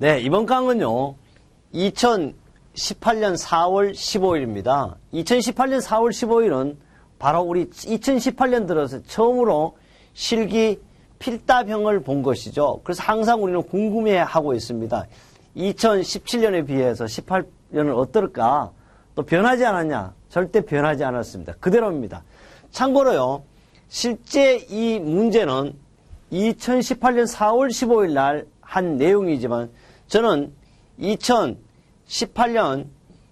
네, 이번 강은요, 2018년 4월 15일입니다. 2018년 4월 15일은 바로 우리 2018년 들어서 처음으로 실기 필답형을 본 것이죠. 그래서 항상 우리는 궁금해 하고 있습니다. 2017년에 비해서 18년은 어떨까? 또 변하지 않았냐? 절대 변하지 않았습니다. 그대로입니다. 참고로요, 실제 이 문제는 2018년 4월 15일 날 한 내용이지만 저는 2018년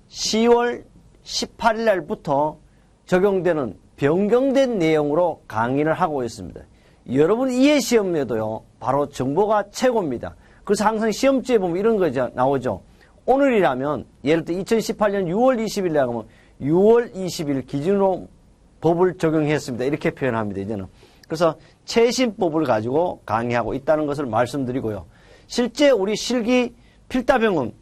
10월 18일 날부터 적용되는 변경된 내용으로 강의를 하고 있습니다. 여러분 이해 시험에도요, 바로 정보가 최고입니다. 그래서 항상 시험지에 보면 이런 거 나오죠. 오늘이라면, 예를 들어 2018년 6월 20일 날 하면 6월 20일 기준으로 법을 적용했습니다. 이렇게 표현합니다, 이제는. 그래서 최신 법을 가지고 강의하고 있다는 것을 말씀드리고요. 실제 우리 실기 필답형은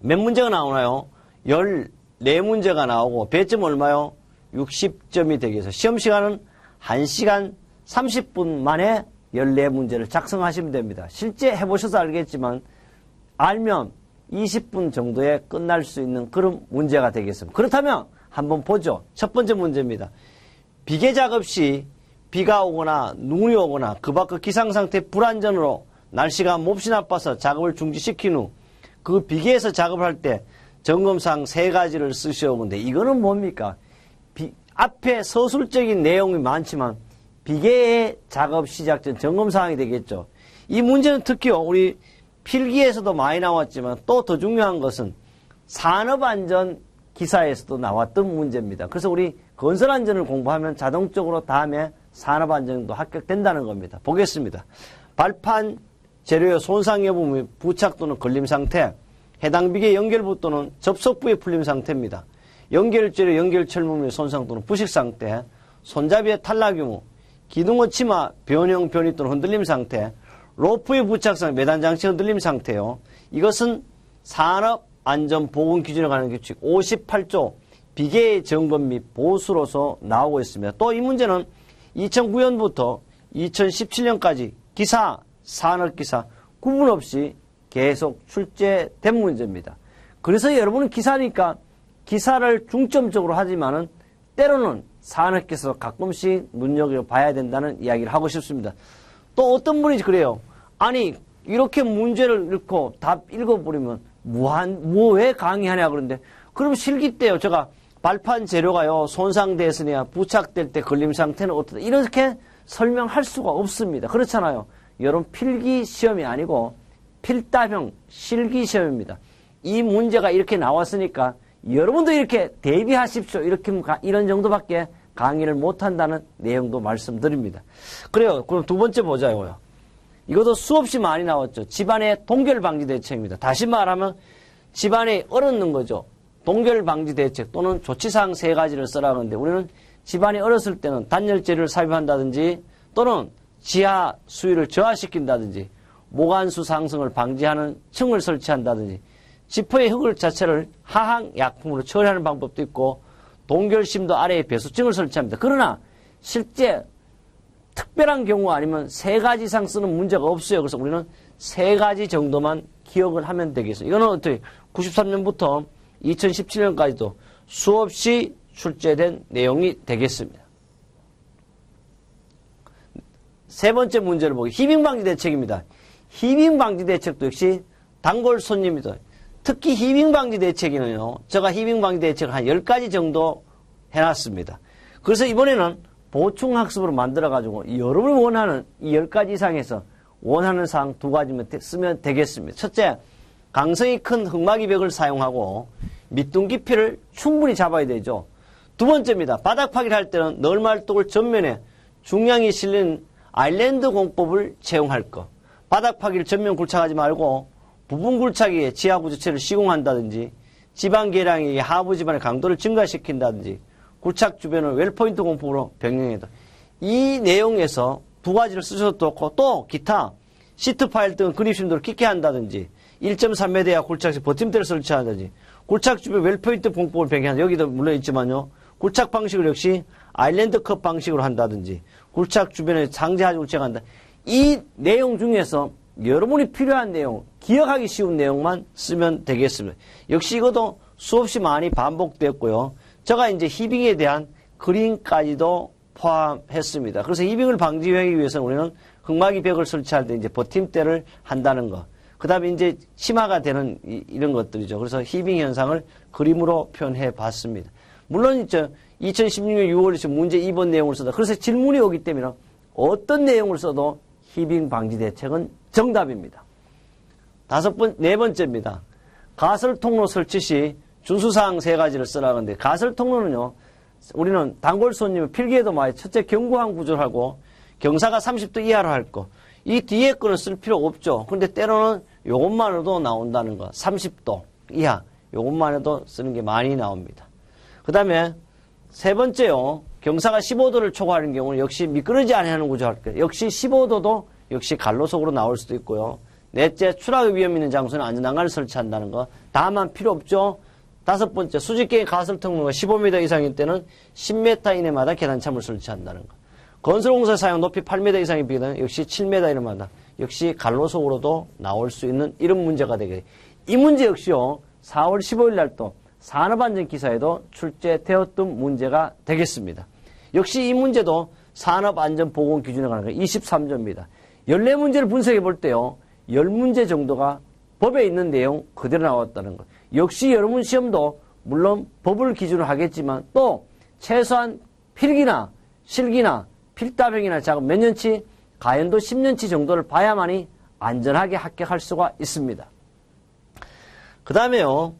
몇 문제가 나오나요? 14문제가 나오고 배점 얼마요? 60점이 되겠어요. 시험 시간은 1시간 30분 만에 14문제를 작성하시면 됩니다. 실제 해보셔서 알겠지만 알면 20분 정도에 끝날 수 있는 그런 문제가 되겠습니다. 그렇다면 한번 보죠. 첫 번째 문제입니다. 비계 작업 시 비가 오거나 눈이 오거나 그 밖의 기상상태 불안전으로 날씨가 몹시 나빠서 작업을 중지시킨 후 그 비계에서 작업을 할때 점검상 세 가지를 쓰셔오는데 이거는 뭡니까? 비, 앞에 서술적인 내용이 많지만 비계의 작업 시작 전 점검 사항이 되겠죠. 이 문제는 특히 우리 필기에서도 많이 나왔지만 또 더 중요한 것은 산업안전 기사에서도 나왔던 문제입니다. 그래서 우리 건설안전을 공부하면 자동적으로 다음에 산업안전도 합격된다는 겁니다. 보겠습니다. 발판 재료의 손상 여부 및 부착 또는 걸림 상태, 해당 비계 연결부 또는 접속부의 풀림 상태입니다. 연결재료 연결철무 및 손상 또는 부식 상태, 손잡이의 탈락 유무, 기둥의 치마, 변형, 변이 또는 흔들림 상태, 로프의 부착상, 매단 장치 흔들림 상태요. 이것은 산업 안전 보건 기준에 관한 규칙 58조 비계의 점검 및 보수로서 나오고 있습니다. 또 이 문제는 2009년부터 2017년까지 기사, 산업기사 구분 없이 계속 출제된 문제입니다. 그래서 여러분은 기사니까 기사를 중점적으로 하지만은 때로는 산업기사 가끔씩 눈여겨봐야 된다는 이야기를 하고 싶습니다. 또 어떤 분이 그래요. 아니 이렇게 문제를 읽고 답 읽어버리면 무한 뭐 왜 강의하냐 그런데 그럼 실기 때요 제가 발판 재료가요 손상됐으냐 부착될 때 걸림 상태는 어떻다 이렇게 설명할 수가 없습니다. 그렇잖아요. 여러분 필기 시험이 아니고 필답형 실기 시험입니다. 이 문제가 이렇게 나왔으니까 여러분도 이렇게 대비하십시오. 이렇게 이런 정도밖에 강의를 못한다는 내용도 말씀드립니다. 그래요. 그럼 두 번째 보자고요. 이것도 수없이 많이 나왔죠. 집안의 동결 방지 대책입니다. 다시 말하면 집안에 얼었는 거죠. 동결 방지 대책 또는 조치사항 세 가지를 써라는데 우리는 집안이 얼었을 때는 단열재를 삽입한다든지 또는 지하 수위를 저하시킨다든지 모관수 상승을 방지하는 층을 설치한다든지 지퍼의 흙을 자체를 하향 약품으로 처리하는 방법도 있고 동결심도 아래에 배수층을 설치합니다. 그러나 실제 특별한 경우 아니면 세 가지 이상 쓰는 문제가 없어요. 그래서 우리는 세 가지 정도만 기억을 하면 되겠어요. 이거는 어떻게 93년부터 2017년까지도 수없이 출제된 내용이 되겠습니다. 세 번째 문제를 보기 히빙 방지 대책입니다. 히빙 방지 대책도 역시 단골 손님입니다. 특히 히빙 방지 대책에는요. 제가 히빙 방지 대책을 한 10가지 정도 해놨습니다. 그래서 이번에는 보충 학습으로 만들어 가지고 여러분이 원하는 이 10가지 이상에서 원하는 사항 두 가지만 쓰면 되겠습니다. 첫째, 강성이 큰 흑마기 벽을 사용하고 밑둥 깊이를 충분히 잡아야 되죠. 두 번째입니다. 바닥 파기를 할 때는 널말뚝을 전면에 중량이 실린 아일랜드 공법을 채용할 것. 바닥 파기를 전면 굴착하지 말고 부분 굴착에 지하 구조체를 시공한다든지 지방 계량이 하부 지반의 강도를 증가시킨다든지 굴착 주변을 웰포인트 공법으로 변경해다. 이 내용에서 두 가지를 쓰셔도 좋고 또 기타 시트 파일 등 그립 심도를 깊게 한다든지 1.3m 이하 굴착시 버팀대를 설치한다든지 굴착 주변 웰포인트 공법을 변경한다. 여기도 물론 있지만요. 굴착 방식을 역시 아일랜드 컵 방식으로 한다든지 굴착 주변에 상자하지 굴착한다. 이 내용 중에서 여러분이 필요한 내용 기억하기 쉬운 내용만 쓰면 되겠습니다. 역시 이것도 수없이 많이 반복됐고요. 제가 이제 히빙에 대한 그림까지도 포함했습니다. 그래서 히빙을 방지하기 위해서는 우리는 흑마기 벽을 설치할 때 이제 버팀대를 한다는 것. 그 다음에 이제 심화가 되는 이, 런 것들이죠. 그래서 히빙 현상을 그림으로 표현해 봤습니다. 물론 이제 2016년 6월에 문제 2번 내용을 써다. 그래서 질문이 오기 때문에 어떤 내용을 써도 히빙 방지 대책은 정답입니다. 다섯 번, 네 번째입니다. 가설 통로 설치 시 준수사항 세 가지를 쓰라는데 가설 통로는요, 우리는 단골 손님을 필기에도 많이 첫째 경고항 구조를 하고 경사가 30도 이하로 할 거. 이 뒤에 거는 쓸 필요 없죠. 근데 때로는 요것만으로도 나온다는 거. 30도 이하. 요것만 해도 쓰는 게 많이 나옵니다. 그 다음에 세 번째요. 경사가 15도를 초과하는 경우는 역시 미끄러지 않는 구조 할 거예요. 역시 15도도 역시 갈로속으로 나올 수도 있고요. 넷째, 추락 위험 있는 장소는 안전난간을 설치한다는 거. 다만 필요 없죠. 다섯 번째, 수직계의 가설 통로가 15m 이상일 때는 10m 이내마다 계단참을 설치한다는 거. 건설공사 사용 높이 8m 이상의 비계단 역시 7m 이내마다 역시 갈로속으로도 나올 수 있는 이런 문제가 되게 이 문제 역시요 4월 15일 날 또 산업안전 기사에도 출제되었던 문제가 되겠습니다. 역시 이 문제도 산업안전보건 기준에 관한 거 23조입니다. 14문제를 분석해 볼 때요. 10문제 정도가 법에 있는 내용 그대로 나왔다는 것. 역시 여러분 시험도 물론 법을 기준으로 하겠지만 또 최소한 필기나 실기나 필답형이나 작업 몇 년치 가연도 10년치 정도를 봐야만이 안전하게 합격할 수가 있습니다. 그 다음에요.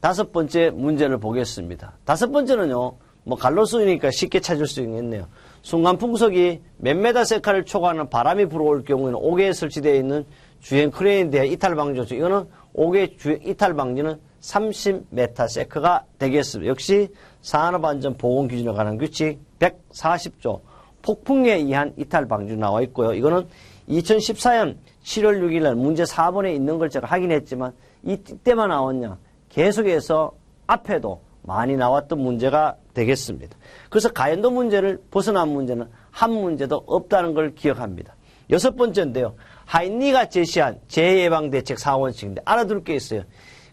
다섯 번째 문제를 보겠습니다. 다섯 번째는요. 뭐 갈로수니까 쉽게 찾을 수 있겠네요. 순간 풍속이 몇 메다 세카를 초과하는 바람이 불어올 경우에는 옥에 설치되어 있는 주행 크레인에 대한 이탈 방지 조치. 이거는 옥의 주행 이탈 방지는 30m 세크가 되겠습니다. 역시 산업안전 보건 기준에 관한 규칙 140조 폭풍에 의한 이탈 방지 나와 있고요. 이거는 2014년 7월 6일 날 문제 4번에 있는 걸 제가 확인했지만 이때만 나왔냐. 계속해서 앞에도 많이 나왔던 문제가 되겠습니다. 그래서 가연도 문제를 벗어난 문제는 한 문제도 없다는 걸 기억합니다. 여섯 번째인데요. 하인리가 제시한 재예방대책 사원칙인데 알아둘 게 있어요.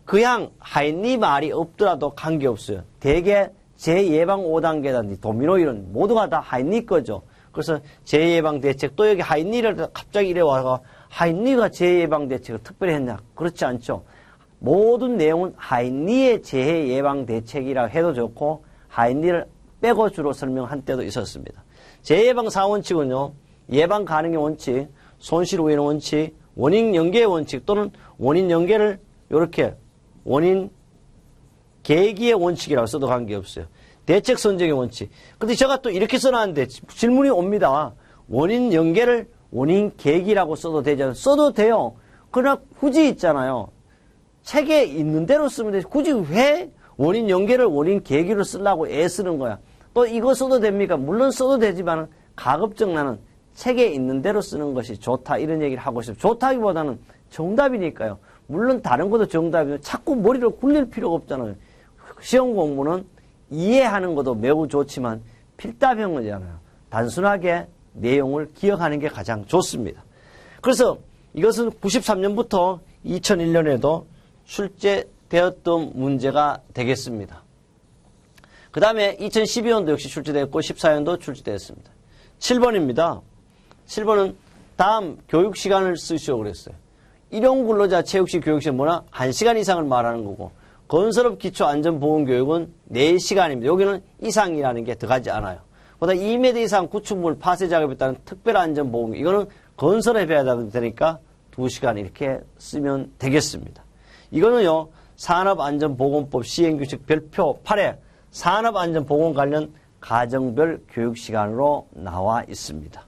그냥 하인리 말이 없더라도 관계없어요. 대개 재예방 5단계라든지 도미노 이런 모두가 다 하인리 거죠. 그래서 재예방 대책 또 여기 하인리를 갑자기 이래 와서 하인리가 재예방 대책을 특별히 했냐? 그렇지 않죠. 모든 내용은 하인리의 재해 예방 대책이라 해도 좋고 하인리를 빼고 주로 설명한 때도 있었습니다. 재해예방 사원칙은요. 예방 가능의 원칙, 손실 우회의 원칙, 원인 연계의 원칙 또는 원인 연계를 이렇게 원인 계기의 원칙이라고 써도 관계없어요. 대책 선정의 원칙. 근데 제가 또 이렇게 써놨는데 질문이 옵니다. 원인 연계를 원인 계기라고 써도 되지 않아요? 써도 돼요. 그러나 굳이 있잖아요. 책에 있는 대로 쓰면 되지. 굳이 왜 원인 연계를 원인 계기로 쓰려고 애 쓰는 거야. 또 이거 써도 됩니까? 물론 써도 되지만 가급적 나는 책에 있는 대로 쓰는 것이 좋다 이런 얘기를 하고 싶어요. 좋다기보다는 정답이니까요. 물론 다른 것도 정답이에요. 자꾸 머리를 굴릴 필요가 없잖아요. 시험 공부는 이해하는 것도 매우 좋지만 필답형이잖아요. 단순하게 내용을 기억하는 게 가장 좋습니다. 그래서 이것은 93년부터 2001년에도 출제되었던 문제가 되겠습니다. 그 다음에 2012년도 역시 출제되었고 14년도 출제되었습니다. 7번입니다. 7번은 다음 교육 시간을 쓰시오 그랬어요. 일용 근로자 체육시 교육시간 뭐나 1시간 이상을 말하는 거고 건설업 기초 안전 보건 교육은 4시간입니다. 여기는 이상이라는 게 들어가지 않아요. 보다 2m 이상 구축물 파쇄 작업에 따른 특별 안전보건 이거는 건설에 배워야 되니까 2시간 이렇게 쓰면 되겠습니다. 이거는요, 산업안전보건법 시행규칙 별표 8에 산업안전보건 관련 가정별 교육시간으로 나와 있습니다.